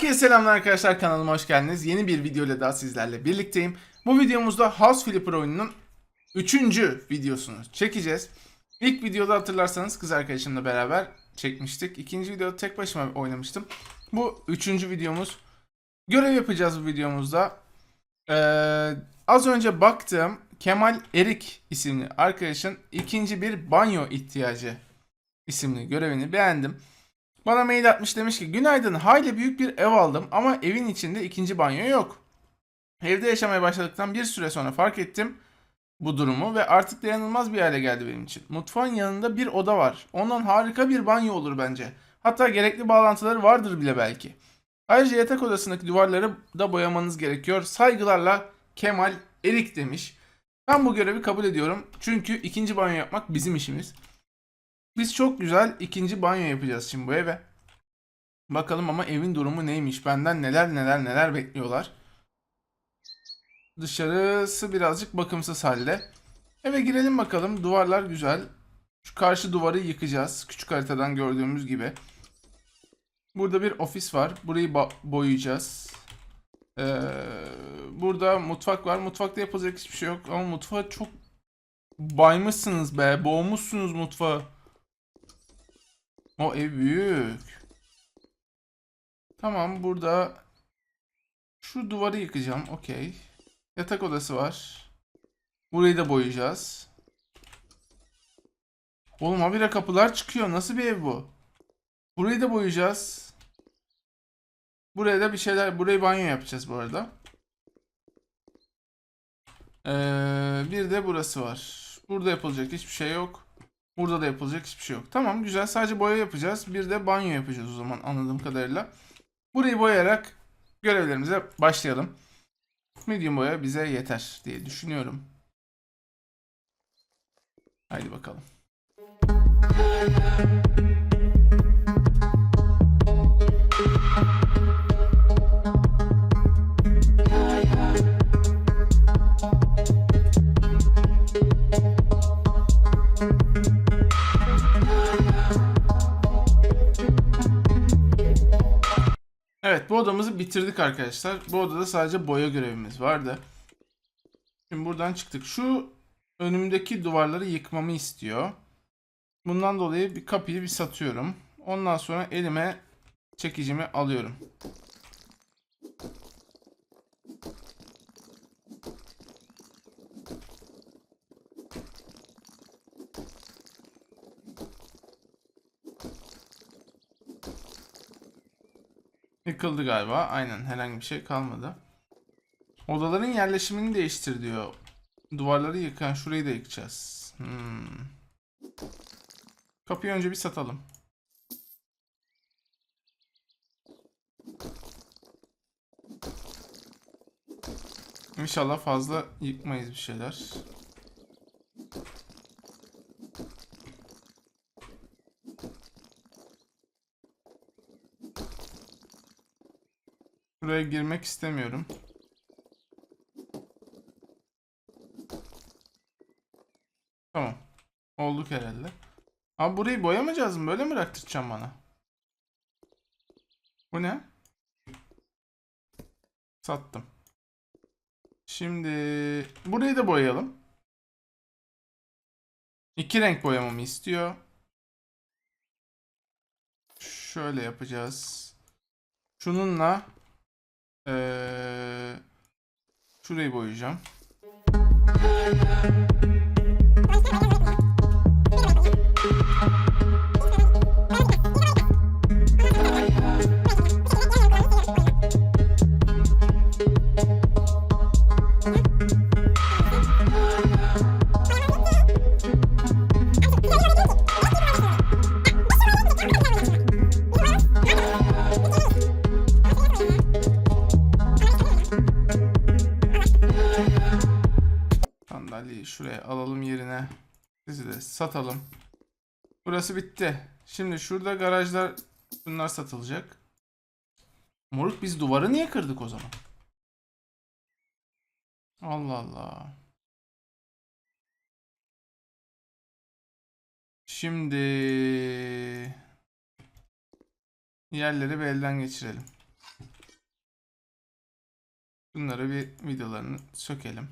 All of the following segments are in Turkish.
Herkese selamlar arkadaşlar kanalıma hoş geldiniz. Yeni bir video ile daha sizlerle birlikteyim. Bu videomuzda House Flipper oyununun 3. videosunu çekeceğiz. İlk videoda hatırlarsanız kız arkadaşımla beraber çekmiştik. İkinci videoda tek başıma oynamıştım. Bu üçüncü videomuz. Görev yapacağız bu videomuzda. Ee, az önce baktığım Kemal Erik isimli arkadaşın ikinci bir banyo ihtiyacı isimli görevini beğendim. Bana mail atmış demiş ki günaydın hayli büyük bir ev aldım ama evin içinde ikinci banyo yok. Evde yaşamaya başladıktan bir süre sonra fark ettim bu durumu ve artık dayanılmaz bir hale geldi benim için. Mutfağın yanında bir oda var. Ondan harika bir banyo olur bence. Hatta gerekli bağlantıları vardır bile belki. Ayrıca yatak odasındaki duvarları da boyamanız gerekiyor. Saygılarla Kemal Erik demiş. Ben bu görevi kabul ediyorum. Çünkü ikinci banyo yapmak bizim işimiz. Biz çok güzel ikinci banyo yapacağız şimdi bu eve. Bakalım ama evin durumu neymiş? Benden neler neler neler bekliyorlar. Dışarısı birazcık bakımsız halde. Eve girelim bakalım. Duvarlar güzel. Şu karşı duvarı yıkacağız. Küçük haritadan gördüğümüz gibi. Burada bir ofis var. Burayı boyayacağız. Ee, burada mutfak var. Mutfakta yapılacak hiçbir şey yok. Ama mutfağı çok baymışsınız be. Boğmuşsunuz mutfağı. O ev büyük. Tamam burada şu duvarı yıkacağım. Okey. Yatak odası var. Burayı da boyayacağız. Oğlum habire kapılar çıkıyor. Nasıl bir ev bu? Burayı da boyayacağız. Buraya da bir şeyler... Burayı banyo yapacağız bu arada. Ee, bir de burası var. Burada yapılacak hiçbir şey yok. Burada da yapılacak hiçbir şey yok. Tamam güzel. Sadece boya yapacağız. Bir de banyo yapacağız o zaman anladığım kadarıyla. Burayı boyayarak görevlerimize başlayalım. Medium boya bize yeter diye düşünüyorum. Haydi bakalım. Odamızı bitirdik arkadaşlar. Bu odada sadece boya görevimiz vardı. Şimdi buradan çıktık. Şu önümdeki duvarları yıkmamı istiyor. Bundan dolayı bir kapıyı bir satıyorum. Ondan sonra elime çekicimi alıyorum. Yıkıldı galiba. Aynen herhangi bir şey kalmadı. Odaların yerleşimini değiştir diyor. Duvarları yıkan şurayı da yıkacağız. Hmm. Kapıyı önce bir satalım. İnşallah fazla yıkmayız bir şeyler. Buraya girmek istemiyorum. Tamam. Olduk herhalde. Abi burayı boyamayacağız mı? Böyle mi bıraktıracağım bana? Bu ne? Sattım. Şimdi burayı da boyayalım. İki renk boyamamı istiyor. Şöyle yapacağız. Şununla ee, şurayı boyayacağım. Sizi de satalım. Burası bitti. Şimdi şurada garajlar bunlar satılacak. Moruk biz duvarı niye kırdık o zaman? Allah Allah. Şimdi yerleri bir elden geçirelim. Bunları bir videolarını sökelim.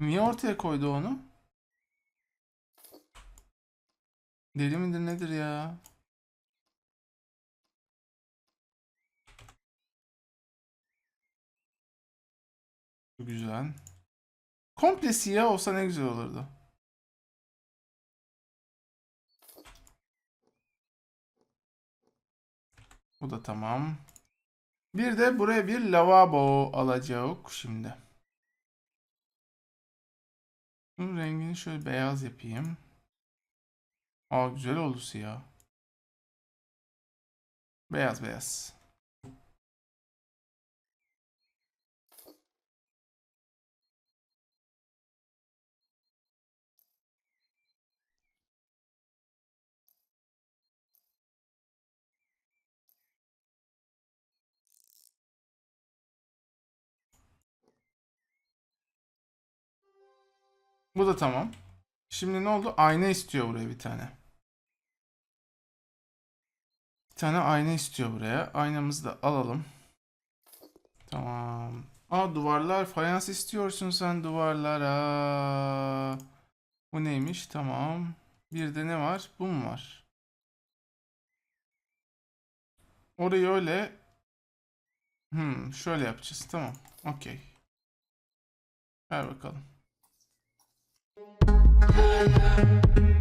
Niye ortaya koydu onu? Deli midir nedir ya? Güzel. Komple siyah olsa ne güzel olurdu. Bu da tamam. Bir de buraya bir lavabo alacak şimdi. Bunun rengini şöyle beyaz yapayım. Aa güzel oldu siyah. Beyaz beyaz. Bu da tamam. Şimdi ne oldu? Ayna istiyor buraya bir tane. Bir tane ayna istiyor buraya. Aynamızı da alalım. Tamam. Aa duvarlar fayans istiyorsun sen duvarlara. Bu neymiş? Tamam. Bir de ne var? Bu mu var? Orayı öyle Hmm, şöyle yapacağız. Tamam. Okey. Ver bakalım. Yeah.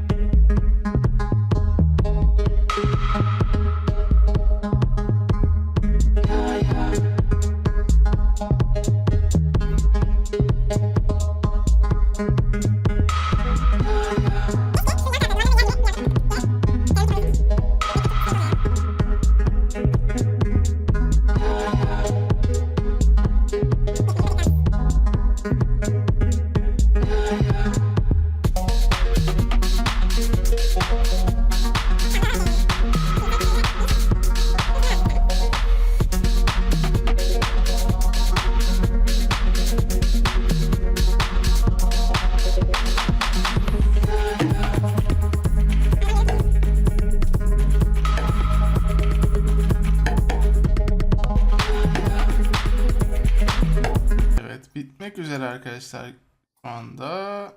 Bitmek üzere arkadaşlar. Şu anda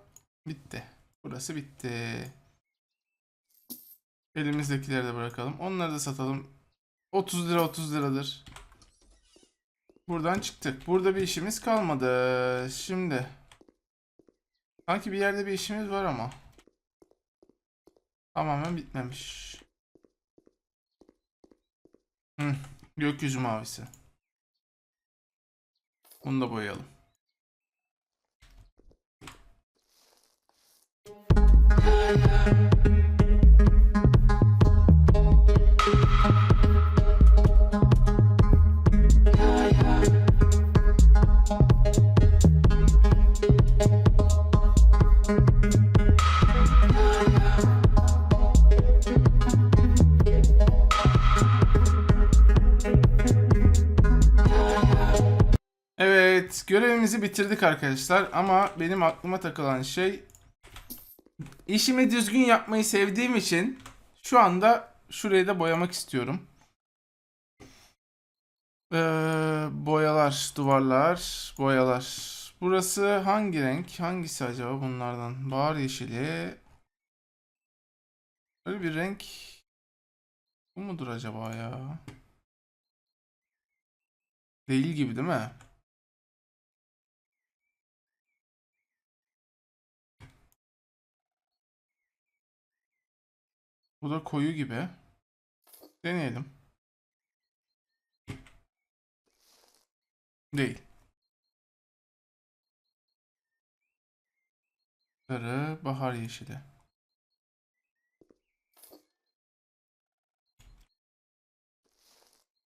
bitti. Burası bitti. Elimizdekileri de bırakalım. Onları da satalım. 30 lira 30 liradır. Buradan çıktık. Burada bir işimiz kalmadı. Şimdi. Sanki bir yerde bir işimiz var ama. Tamamen bitmemiş. Hı, gökyüzü mavisi. Bunu da boyayalım. Evet, görevimizi bitirdik arkadaşlar ama benim aklıma takılan şey işimi düzgün yapmayı sevdiğim için şu anda şurayı da boyamak istiyorum. Ee, boyalar, duvarlar, boyalar. Burası hangi renk? Hangisi acaba bunlardan? Bahar yeşili. Böyle bir renk. Bu mudur acaba ya? Değil gibi değil mi? Bu da koyu gibi. Deneyelim. Değil. Sarı, bahar yeşili.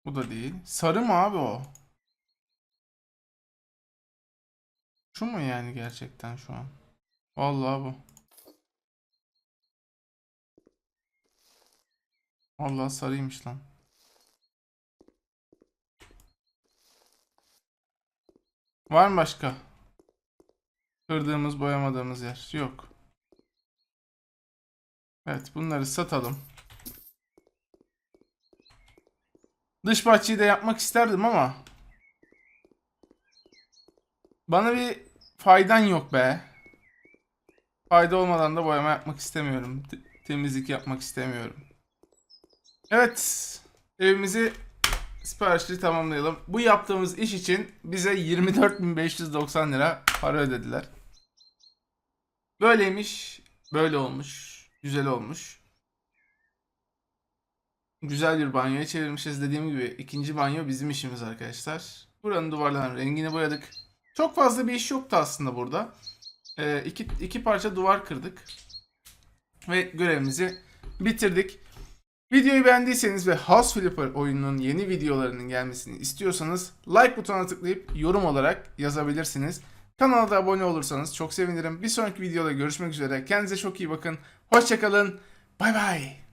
Bu da değil. Sarı mı abi o? Şu mu yani gerçekten şu an? Vallahi bu. Vallahi sarıymış lan. Var mı başka? Kırdığımız, boyamadığımız yer. Yok. Evet, bunları satalım. Dış bahçeyi de yapmak isterdim ama bana bir faydan yok be. Fayda olmadan da boyama yapmak istemiyorum. Te- temizlik yapmak istemiyorum. Evet. Evimizi siparişleri tamamlayalım. Bu yaptığımız iş için bize 24.590 lira para ödediler. Böyleymiş. Böyle olmuş. Güzel olmuş. Güzel bir banyoya çevirmişiz. Dediğim gibi ikinci banyo bizim işimiz arkadaşlar. Buranın duvarlarının rengini boyadık. Çok fazla bir iş yoktu aslında burada. Ee, iki, iki parça duvar kırdık. Ve görevimizi bitirdik. Videoyu beğendiyseniz ve House Flipper oyununun yeni videolarının gelmesini istiyorsanız like butonuna tıklayıp yorum olarak yazabilirsiniz. Kanala da abone olursanız çok sevinirim. Bir sonraki videoda görüşmek üzere. Kendinize çok iyi bakın. Hoşçakalın. Bay bay.